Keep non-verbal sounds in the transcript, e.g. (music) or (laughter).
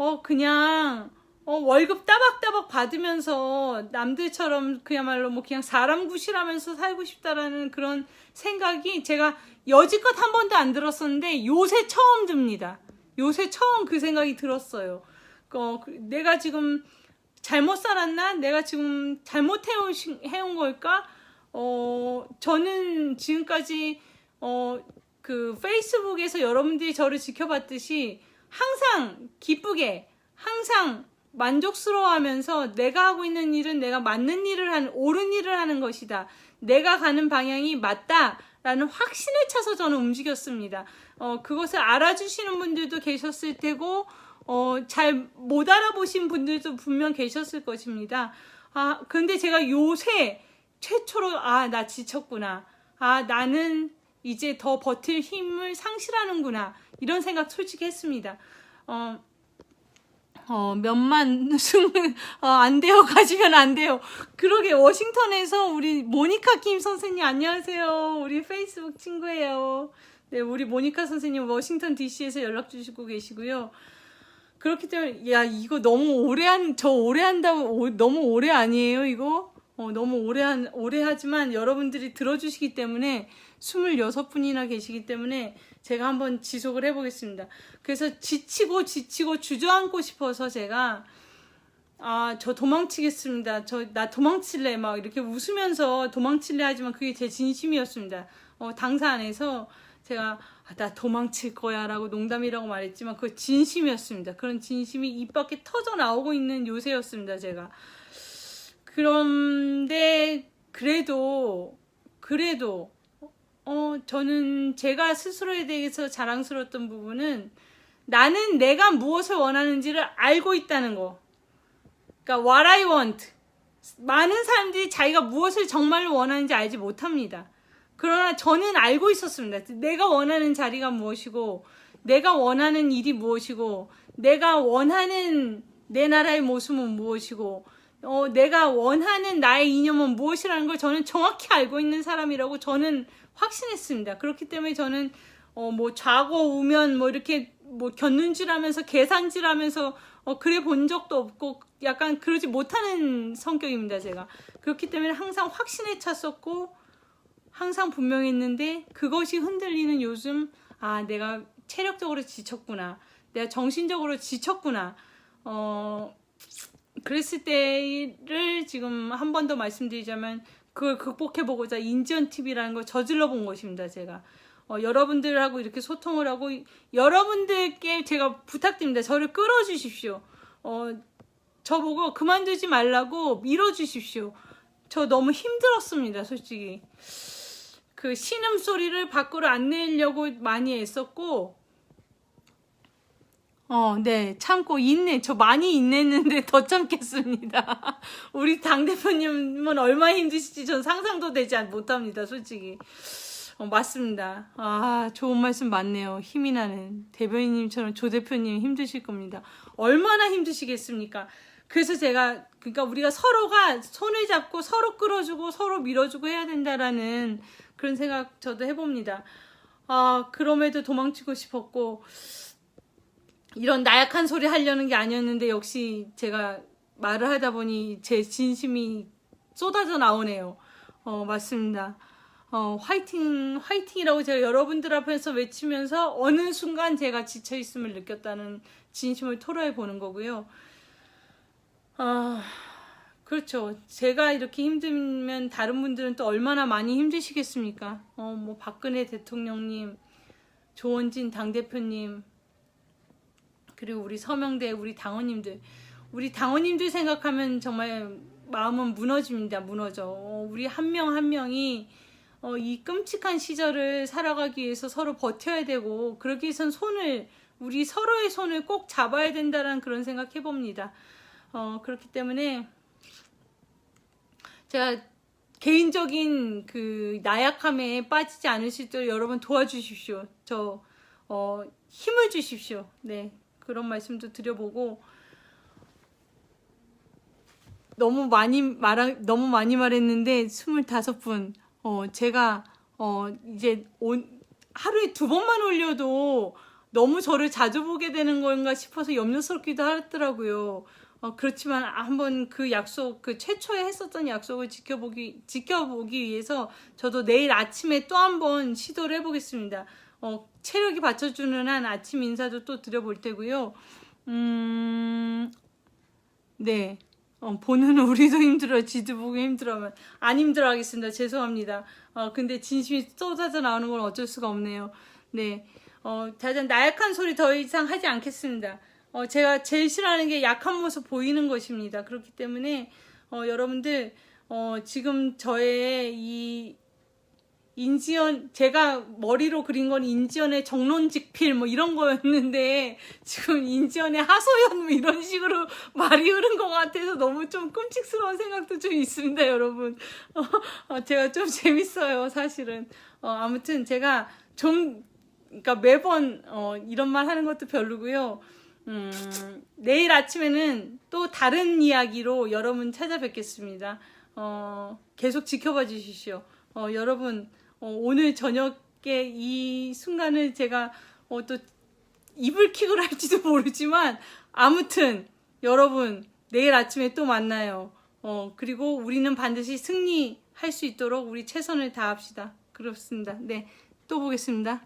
어, 그냥, 어, 월급 따박따박 받으면서 남들처럼 그야말로 뭐 그냥 사람 구실하면서 살고 싶다라는 그런 생각이 제가 여지껏 한 번도 안 들었었는데 요새 처음 듭니다. 요새 처음 그 생각이 들었어요. 어, 그- 내가 지금 잘못 살았나? 내가 지금 잘못 해온, 시- 해온 걸까? 어, 저는 지금까지, 어, 그 페이스북에서 여러분들이 저를 지켜봤듯이 항상 기쁘게, 항상 만족스러워하면서 내가 하고 있는 일은 내가 맞는 일을 하는, 옳은 일을 하는 것이다. 내가 가는 방향이 맞다 라는 확신에 차서 저는 움직였습니다. 어, 그것을 알아주시는 분들도 계셨을 테고, 어, 잘 못 알아보신 분들도 분명 계셨을 것입니다. 아, 근데 제가 요새 최초로, 아, 나 지쳤구나. 아, 나는 이제 더 버틸 힘을 상실하는구나. 이런 생각 솔직히 했습니다. 어, 어, 몇만 승을, (laughs) 어, 안 돼요. (laughs) 가시면 안 돼요. 그러게, 워싱턴에서 우리 모니카 김 선생님, 안녕하세요. 우리 페이스북 친구예요. 네, 우리 모니카 선생님 워싱턴 DC에서 연락 주시고 계시고요. 그렇기 때문에, 야, 이거 너무 오래 한, 저 오래 한다고, 오- 너무 오래 아니에요, 이거? 어, 너무 오래 한, 오래 하지만 여러분들이 들어주시기 때문에 26분이나 계시기 때문에 제가 한번 지속을 해보겠습니다. 그래서 지치고 지치고 주저앉고 싶어서 제가 아, 저 도망치겠습니다. 저, 나 도망칠래. 막 이렇게 웃으면서 도망칠래 하지만 그게 제 진심이었습니다. 어, 당사 안에서 제가 아, 나 도망칠 거야 라고 농담이라고 말했지만 그거 진심이었습니다. 그런 진심이 입 밖에 터져 나오고 있는 요새였습니다. 제가. 그런데 그래도 그래도 어 저는 제가 스스로에 대해서 자랑스러웠던 부분은 나는 내가 무엇을 원하는지를 알고 있다는 거. 그러니까 what I want. 많은 사람들이 자기가 무엇을 정말로 원하는지 알지 못합니다. 그러나 저는 알고 있었습니다. 내가 원하는 자리가 무엇이고, 내가 원하는 일이 무엇이고, 내가 원하는 내 나라의 모습은 무엇이고, 어, 내가 원하는 나의 이념은 무엇이라는 걸 저는 정확히 알고 있는 사람이라고 저는 확신했습니다. 그렇기 때문에 저는 어, 뭐 좌고 우면 뭐 이렇게 뭐 곁눈질하면서 계산질하면서 어, 그래 본 적도 없고 약간 그러지 못하는 성격입니다. 제가 그렇기 때문에 항상 확신에 찼었고 항상 분명했는데 그것이 흔들리는 요즘 아 내가 체력적으로 지쳤구나 내가 정신적으로 지쳤구나 어 그랬을 때를 지금 한 번 더 말씀드리자면 그걸 극복해보고자 인지원 TV라는 걸 저질러 본 것입니다. 제가 어, 여러분들하고 이렇게 소통을 하고 여러분들께 제가 부탁드립니다. 저를 끌어주십시오. 어, 저보고 그만두지 말라고 밀어주십시오. 저 너무 힘들었습니다. 솔직히 그 신음 소리를 밖으로 안 내려고 많이 애썼고 어, 네, 참고 인내. 저 많이 인내했는데 (laughs) 더 참겠습니다. (laughs) 우리 당대표님은 얼마나 힘드실지 전 상상도 되지 않- 못합니다, 솔직히. 어, 맞습니다. 아, 좋은 말씀 맞네요. 힘이 나는. 대변인님처럼 조 대표님 힘드실 겁니다. 얼마나 힘드시겠습니까? 그래서 제가, 그러니까 우리가 서로가 손을 잡고 서로 끌어주고 서로 밀어주고 해야 된다라는 그런 생각 저도 해봅니다. 아, 그럼에도 도망치고 싶었고, 이런 나약한 소리 하려는 게 아니었는데 역시 제가 말을 하다 보니 제 진심이 쏟아져 나오네요. 어, 맞습니다. 어, 화이팅, 화이팅이라고 제가 여러분들 앞에서 외치면서 어느 순간 제가 지쳐있음을 느꼈다는 진심을 토로해 보는 거고요. 아, 그렇죠. 제가 이렇게 힘들면 다른 분들은 또 얼마나 많이 힘드시겠습니까? 어, 뭐, 박근혜 대통령님, 조원진 당대표님, 그리고 우리 서명대 우리 당원님들. 우리 당원님들 생각하면 정말 마음은 무너집니다 무너져. 어, 우리 한명한 명이 어, 이 끔찍한 시절을 살아가기 위해서 서로 버텨야 되고 그러기 위해선 손을 우리 서로의 손을 꼭 잡아야 된다는 그런 생각 해봅니다. 어, 그렇기 때문에 제가 개인적인 그 나약함에 빠지지 수 있도록 여러분 도와주십시오. 저 어, 힘을 주십시오. 네 그런 말씀도 드려보고 너무 많이 말 너무 많이 말했는데 25분 어 제가 어 이제 온 하루에 두 번만 올려도 너무 저를 자주 보게 되는 건가 싶어서 염려스럽기도 하더라고요. 어, 그렇지만 한번 그 약속, 그 최초에 했었던 약속을 지켜보기, 지켜보기 위해서 저도 내일 아침에 또 한번 시도를 해보겠습니다. 어, 체력이 받쳐주는 한 아침 인사도 또 드려볼 테고요. 음, 네. 어, 보는 (laughs) 우리도 힘들어, 지도 보기 힘들어하면 안 힘들어 하겠습니다. 죄송합니다. 어, 근데 진심이 쏟아져 나오는 건 어쩔 수가 없네요. 네. 어, 다들 나약한 소리 더 이상 하지 않겠습니다. 어, 제가 제일 싫어하는 게 약한 모습 보이는 것입니다. 그렇기 때문에, 어, 여러분들, 어, 지금 저의 이 인지연 제가 머리로 그린 건 인지연의 정론직필 뭐 이런 거였는데 지금 인지연의 하소연 뭐 이런 식으로 (laughs) 말이 흐른 것 같아서 너무 좀 끔찍스러운 생각도 좀 있습니다 여러분. 어, 어, 제가 좀 (laughs) 재밌어요 사실은. 어, 아무튼 제가 좀 그러니까 매번 어, 이런 말 하는 것도 별로고요. 음, 내일 아침에는 또 다른 이야기로 여러분 찾아뵙겠습니다. 어, 계속 지켜봐 주십시오. 어, 여러분 어, 오늘 저녁에 이 순간을 제가 어, 또 이불 킥을 할지도 모르지만 아무튼 여러분 내일 아침에 또 만나요. 어, 그리고 우리는 반드시 승리할 수 있도록 우리 최선을 다합시다. 그렇습니다. 네, 또 보겠습니다.